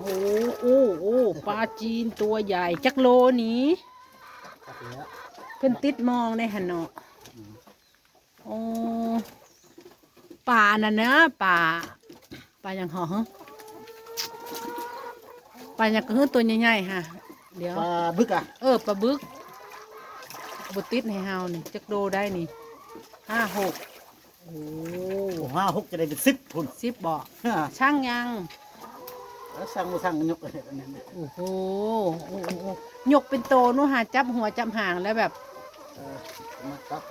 โอ้โอ้โอ้ปลาจีนตัวใหญ่จักโลนี้ตัดเหลือเพิ่นติดมองในหันเนาะโอ้ป่าน่ะนะป่าป่าอย่างหอฮะป่าอย่างก็คือตัวใหญ่ๆฮะเดี๋ยวปลาบึกอะเออปลาบึกบุติดให้เฮานี่จักโดได้นี่ห้าหกโอ้โอ้ห้าหกจะได้เป็นสิบพุ่นสิบบ่ฮ่าช่างยัง แล้วสั่งมาสั่งยกอะไรแบบนั้นโอ้โหโอ้โหโอ้โหยกเป็นโตนู่นหาจับหัวจับหางแล้วแบบเออมาครับ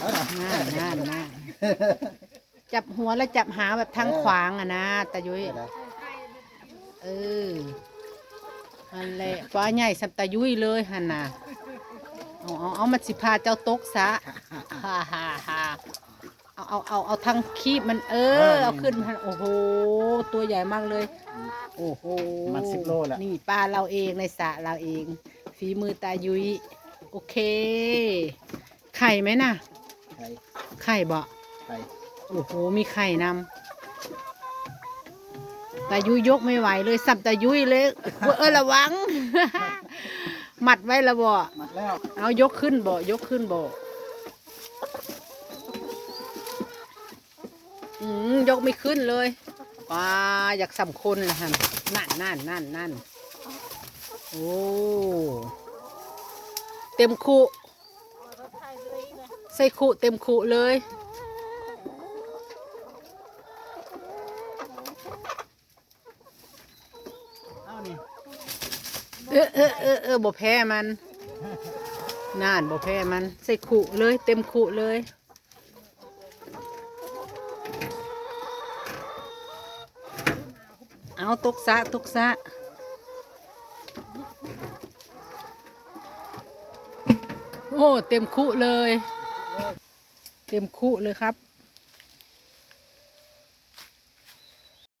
เออน่าน่าน่าจับหัวแล้วจับหางแบบทางขวางอะนะตายุ้ยเดี๋ยวนะเอออันแหละฟ้าใหญ่สับตายุ้ยเลยหันน่ะเอาเอาเอามาสิพาเจ้าตกซะฮ่าฮ่าฮ่า เอาเอาเอาเอาทางคีบมันเออเอาขึ้นมาโอ้โห ตัวใหญ่มากเลย โอ้โหมันสิบโลแล้วนี่ปลาเราเองในสระเราเอง ฝีมือตายุ้ยโอเค ไข่ไหมน่ะ ไข่ไข่บ่ไข่โอ้โหมีไข่นำตายุยยกไม่ไหวเลยสับตายุยเลยเออระวัง หมัดไว้ละบ่มัดแล้วเอายกขึ้นบ่ยกขึ้นบ่ อืมยกไม่ขึ้นเลยป้าอยากสำคนละฮันนั่นนั่นนั่นนั่นโอ้เต็มคุใส่คุเต็มคุเลยเอานี่เออเออเออเออบ่แพ้มันน่านบ่แพ้มัน ใส่ขุเลย เต็มขุเลย เอาตกซะตกซะโอ้ เต็มคุเลย เต็มคุเลยครับ